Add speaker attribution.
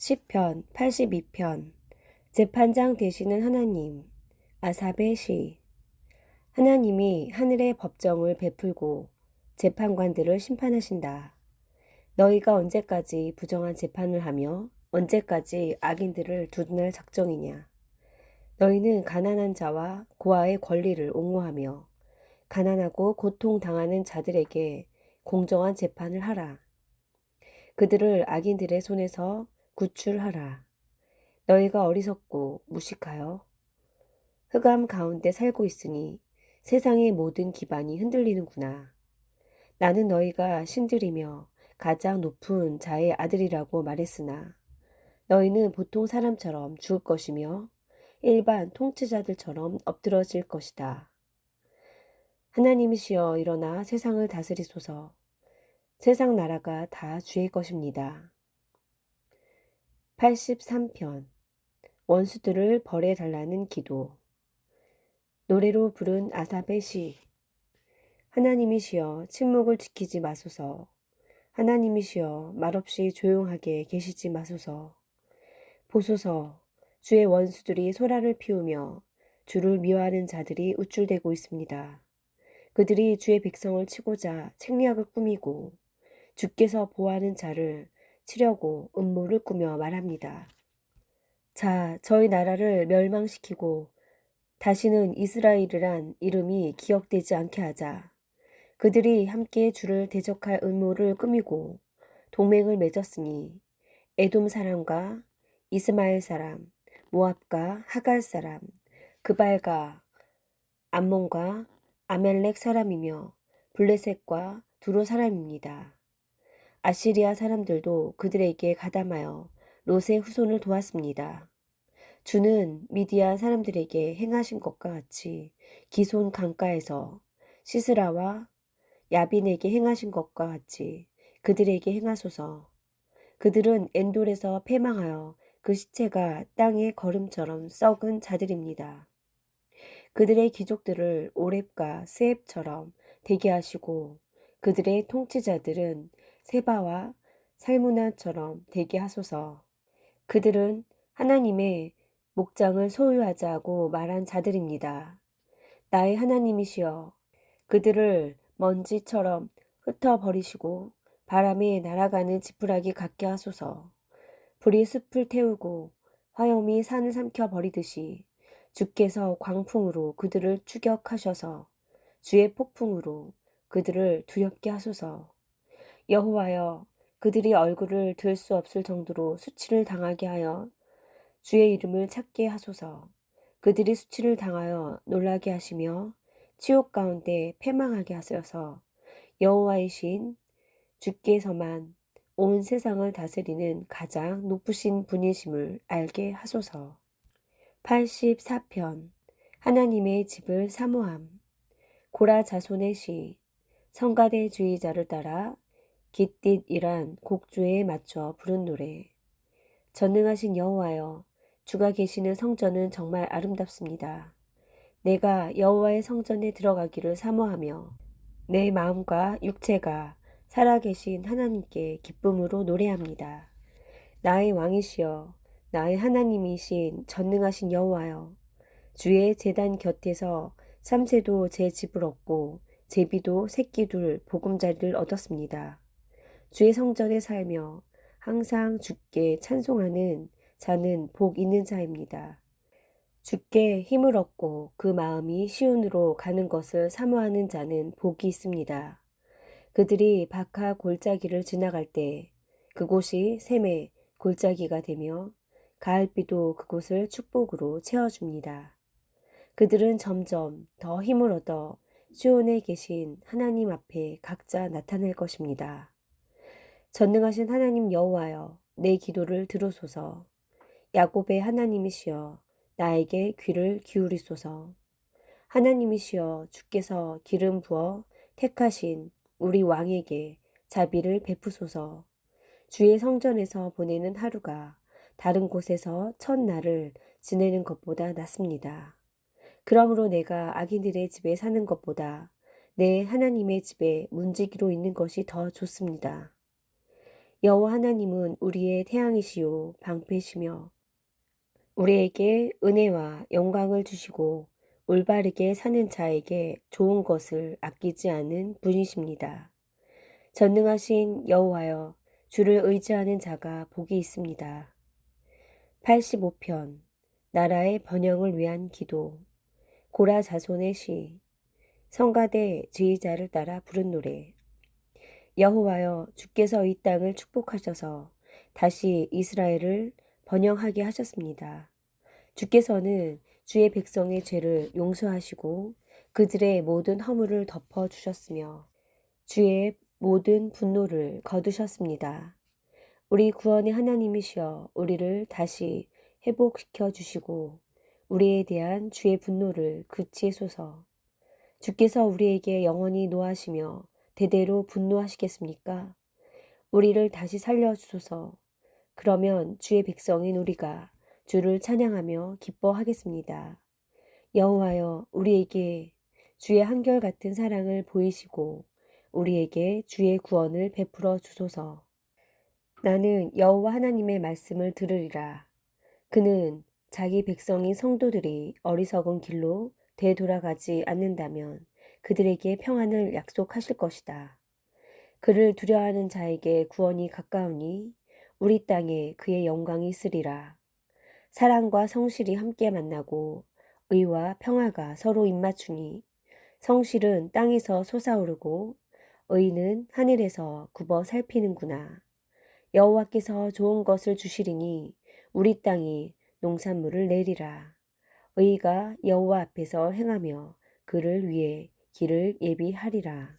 Speaker 1: 시편 82편 재판장 되시는 하나님 아삽의 시 하나님이 하늘의 법정을 베풀고 재판관들을 심판하신다. 너희가 언제까지 부정한 재판을 하며 언제까지 악인들을 두둔할 작정이냐. 너희는 가난한 자와 고아의 권리를 옹호하며 가난하고 고통당하는 자들에게 공정한 재판을 하라. 그들을 악인들의 손에서 구출하라. 너희가 어리석고 무식하여 흑암 가운데 살고 있으니 세상의 모든 기반이 흔들리는구나. 나는 너희가 신들이며 가장 높은 자의 아들이라고 말했으나 너희는 보통 사람처럼 죽을 것이며 일반 통치자들처럼 엎드러질 것이다. 하나님이시여 일어나 세상을 다스리소서. 세상 나라가 다 주의 것입니다. 83편 원수들을 벌해 달라는 기도. 노래로 부른 아삽의 시 하나님이시여 침묵을 지키지 마소서. 하나님이시여 말없이 조용하게 계시지 마소서. 보소서. 주의 원수들이 소라를 피우며 주를 미워하는 자들이 우쭐대고 있습니다. 그들이 주의 백성을 치고자 책략을 꾸미고 주께서 보호하는 자를 치려고 음모를 꾸며 말합니다. 자, 저희 나라를 멸망시키고 다시는 이스라엘이란 이름이 기억되지 않게 하자. 그들이 함께 주를 대적할 음모를 꾸미고 동맹을 맺었으니 에돔 사람과 이스마엘 사람, 모압과 하갈 사람, 그발과 암몬과 아멜렉 사람이며 블레셋과 두로 사람입니다. 아시리아 사람들도 그들에게 가담하여 롯의 후손을 도왔습니다. 주는 미디안 사람들에게 행하신 것과 같이 기손 강가에서 시스라와 야빈에게 행하신 것과 같이 그들에게 행하소서. 그들은 엔돌에서 패망하여 그 시체가 땅의 걸음처럼 썩은 자들입니다. 그들의 귀족들을 오렙과 스앱처럼 되게 하시고 그들의 통치자들은 세바와 살무나처럼 되게 하소서. 그들은 하나님의 목장을 소유하자고 말한 자들입니다. 나의 하나님이시여 그들을 먼지처럼 흩어버리시고 바람에 날아가는 지푸라기 같게 하소서. 불이 숲을 태우고 화염이 산을 삼켜 버리듯이 주께서 광풍으로 그들을 추격하셔서 주의 폭풍으로 그들을 두렵게 하소서. 여호와여 그들이 얼굴을 들 수 없을 정도로 수치를 당하게 하여 주의 이름을 찾게 하소서. 그들이 수치를 당하여 놀라게 하시며 지옥 가운데 패망하게 하소서. 여호와이신 주께서만 온 세상을 다스리는 가장 높으신 분이심을 알게 하소서. 84편 하나님의 집을 사모함 고라 자손의 시 성가대 주의자를 따라 깃딧이란 곡조에 맞춰 부른 노래. 전능하신 여호와여, 주가 계시는 성전은 정말 아름답습니다. 내가 여호와의 성전에 들어가기를 사모하며 내 마음과 육체가 살아계신 하나님께 기쁨으로 노래합니다. 나의 왕이시여, 나의 하나님이신 전능하신 여호와여, 주의 재단 곁에서 삼세도 제 집을 얻고 제비도 새끼 둘 보금자리를 얻었습니다. 주의 성전에 살며 항상 주께 찬송하는 자는 복 있는 자입니다. 주께 힘을 얻고 그 마음이 시온으로 가는 것을 사모하는 자는 복이 있습니다. 그들이 박하 골짜기를 지나갈 때 그곳이 샘의 골짜기가 되며 가을비도 그곳을 축복으로 채워줍니다. 그들은 점점 더 힘을 얻어 시온에 계신 하나님 앞에 각자 나타날 것입니다. 전능하신 하나님 여호와여 내 기도를 들으소서 야곱의 하나님이시여 나에게 귀를 기울이소서 하나님이시여 주께서 기름 부어 택하신 우리 왕에게 자비를 베푸소서 주의 성전에서 보내는 하루가 다른 곳에서 첫 날을 지내는 것보다 낫습니다. 그러므로 내가 악인들의 집에 사는 것보다 내 하나님의 집에 문지기로 있는 것이 더 좋습니다. 여호와 하나님은 우리의 태양이시요 방패시며 우리에게 은혜와 영광을 주시고 올바르게 사는 자에게 좋은 것을 아끼지 않은 분이십니다. 전능하신 여호와여 주를 의지하는 자가 복이 있습니다. 85편 나라의 번영을 위한 기도 고라 자손의 시 성가대 지휘자를 따라 부른 노래 여호와여 주께서 이 땅을 축복하셔서 다시 이스라엘을 번영하게 하셨습니다. 주께서는 주의 백성의 죄를 용서하시고 그들의 모든 허물을 덮어 주셨으며 주의 모든 분노를 거두셨습니다. 우리 구원의 하나님이시여 우리를 다시 회복시켜 주시고 우리에 대한 주의 분노를 그치소서. 주께서 우리에게 영원히 노하시며 대대로 분노하시겠습니까? 우리를 다시 살려주소서. 그러면 주의 백성인 우리가 주를 찬양하며 기뻐하겠습니다. 여호와여 우리에게 주의 한결같은 사랑을 보이시고 우리에게 주의 구원을 베풀어 주소서. 나는 여호와 하나님의 말씀을 들으리라. 그는 자기 백성인 성도들이 어리석은 길로 되돌아가지 않는다면 그들에게 평안을 약속하실 것이다. 그를 두려워하는 자에게 구원이 가까우니 우리 땅에 그의 영광이 있으리라. 사랑과 성실이 함께 만나고 의와 평화가 서로 입맞추니 성실은 땅에서 솟아오르고 의는 하늘에서 굽어 살피는구나. 여호와께서 좋은 것을 주시리니 우리 땅이 농산물을 내리라. 의가 여호와 앞에서 행하며 그를 위해 길을 예비하리라.